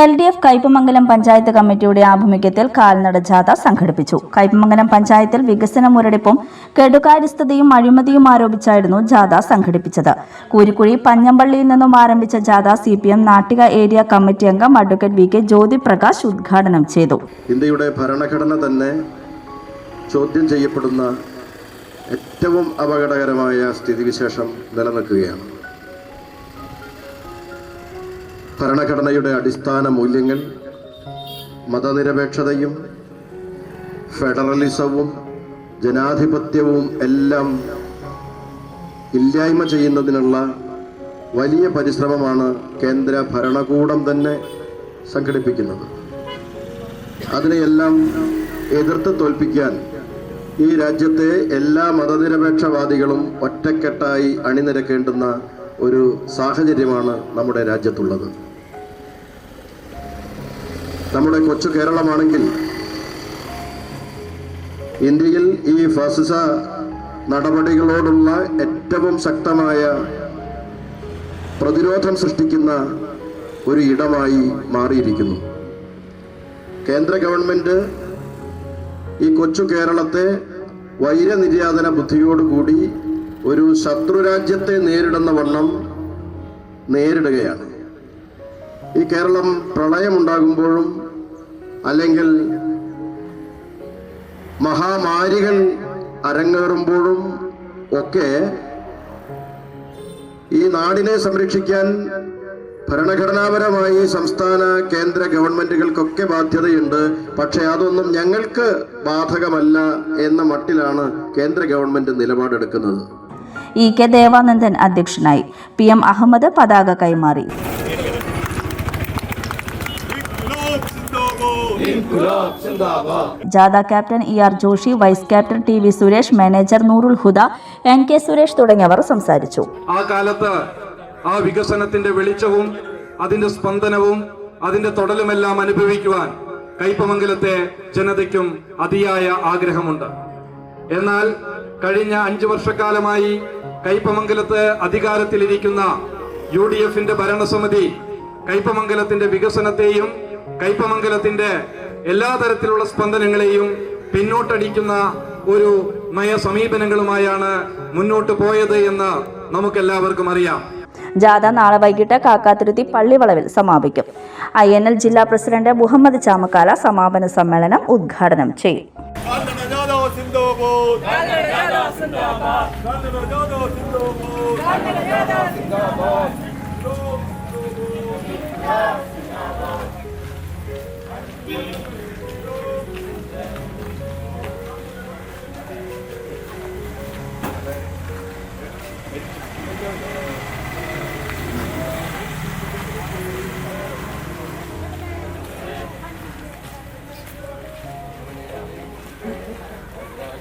L D F Kaipamangalam panchayat കമ്മിറ്റിയുടെ ആഭിമുഖ്യത്തിൽ കാൽനട ജാഥ സംഘടിപ്പിച്ചു. കയ്പമംഗലം പഞ്ചായത്തിൽ വികസന മുരടിപ്പും കെടുകാര്യസ്ഥതയും അഴിമതിയും ആരോപിച്ചായിരുന്നു ജാഥ സംഘടിപ്പിച്ചത്. കൂരിക്കുഴി പഞ്ഞമ്പള്ളിയിൽ നിന്നും ആരംഭിച്ച ജാഥ C P M Nattika area committee അംഗം advocate V K Jyothi Prakash ഉദ്ഘാടനം ചെയ്തു. ഇന്ത്യയുടെ ഭരണഘടന തന്നെ ചോദ്യം ചെയ്യപ്പെടുന്ന ഏറ്റവും അപകടകരമായ സ്ഥിതിവിശേഷം നിലനിൽക്കുകയാണ്. ഭരണഘടനയുടെ അടിസ്ഥാന മൂല്യങ്ങൾ മതനിരപേക്ഷതയും ഫെഡറലിസവും ജനാധിപത്യവും എല്ലാം ഇല്ലായ്മ ചെയ്യുന്നതിനുള്ള വലിയ പരിശ്രമമാണ് കേന്ദ്ര ഭരണകൂടം തന്നെ സംഘടിപ്പിക്കുന്നത്. അതിനെയെല്ലാം എതിർത്ത് തോൽപ്പിക്കാൻ ഈ രാജ്യത്തെ എല്ലാ മതനിരപേക്ഷവാദികളും ഒറ്റക്കെട്ടായി അണിനിരക്കേണ്ടുന്ന ഒരു സാഹചര്യമാണ് നമ്മുടെ രാജ്യത്തുള്ളത്. നമ്മുടെ കൊച്ചു കേരളമാണെങ്കിൽ ഇന്ത്യയിൽ ഈ ഫാസിസ നടപടികളോടുള്ള ഏറ്റവും ശക്തമായ പ്രതിരോധം സൃഷ്ടിക്കുന്ന ഒരു ഇടമായി മാറിയിരിക്കുന്നു. കേന്ദ്ര ഗവൺമെന്റ് ഈ കൊച്ചു കേരളത്തെ വൈരനിര്യാതന ബുദ്ധിയോടുകൂടി ഒരു ശത്രുരാജ്യത്തെ നേരിടുന്ന വണ്ണം നേരിടുകയാണ്. ഈ കേരളം പ്രളയമുണ്ടാകുമ്പോഴും അല്ലെങ്കിൽ മഹാമാരികൾ അരങ്ങേറുമ്പോഴും ഒക്കെ ഈ നാടിനെ സംരക്ഷിക്കാൻ ഭരണഘടനാപരമായി സംസ്ഥാന കേന്ദ്ര ഗവൺമെന്റുകൾക്കൊക്കെ ബാധ്യതയുണ്ട്. പക്ഷേ അതൊന്നും ഞങ്ങൾക്ക് ബാധകമല്ല എന്ന മട്ടിലാണ് കേന്ദ്ര ഗവൺമെന്റ് നിലപാടെടുക്കുന്നത്. ഇ കെ ദേവാനന്ദൻ അധ്യക്ഷനായി. പി എം അഹമ്മദ് പതാക കൈമാറി. ജാഥ captain E R Joshi vice captain T V Suresh manager Noorul Huda N K Suresh തുടങ്ങിയവർ സംസാരിച്ചു. ആ കാലത്ത് ആ വികസനത്തിന്റെ വെളിച്ചവും അതിന്റെ സ്പന്ദനവും അതിന്റെ തൊടലുമെല്ലാം അനുഭവിക്കുവാൻ കൈപ്പമംഗലത്തെ ജനതയ്ക്കും അതിയായ ആഗ്രഹമുണ്ട്. എന്നാൽ കഴിഞ്ഞ അഞ്ചു വർഷക്കാലമായി കയ്പമംഗലത്ത് അധികാരത്തിലിരിക്കുന്ന യു ഡി എഫിന്റെ ഭരണസമിതി കൈപ്പമംഗലത്തിന്റെ വികസനത്തെയും കയ്പമംഗലത്തിന്റെ എല്ലാ തരത്തിലുള്ള സ്പന്ദനങ്ങളെയും പിന്നോട്ടടിക്കുന്ന ഒരു നയ സമീപനങ്ങളുമായാണ് മുന്നോട്ട് പോയത് എന്ന് നമുക്കെല്ലാവർക്കും അറിയാം ജാഥ നാളെ വൈകിട്ട് കാക്കാതിരുത്തി പള്ളിവളവിൽ സമാപിക്കും ഐ എൻ എൽ ജില്ലാ പ്രസിഡന്റ് മുഹമ്മദ് ചാമക്കാല സമാപന സമ്മേളനം ഉദ്ഘാടനം ചെയ്യും കന്നഡ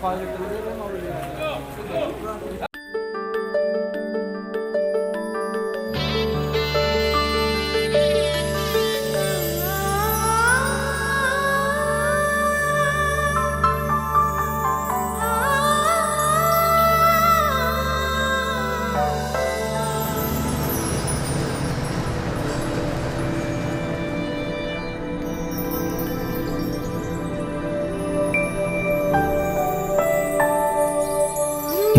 ജാഥ സിന്ദാബാദ്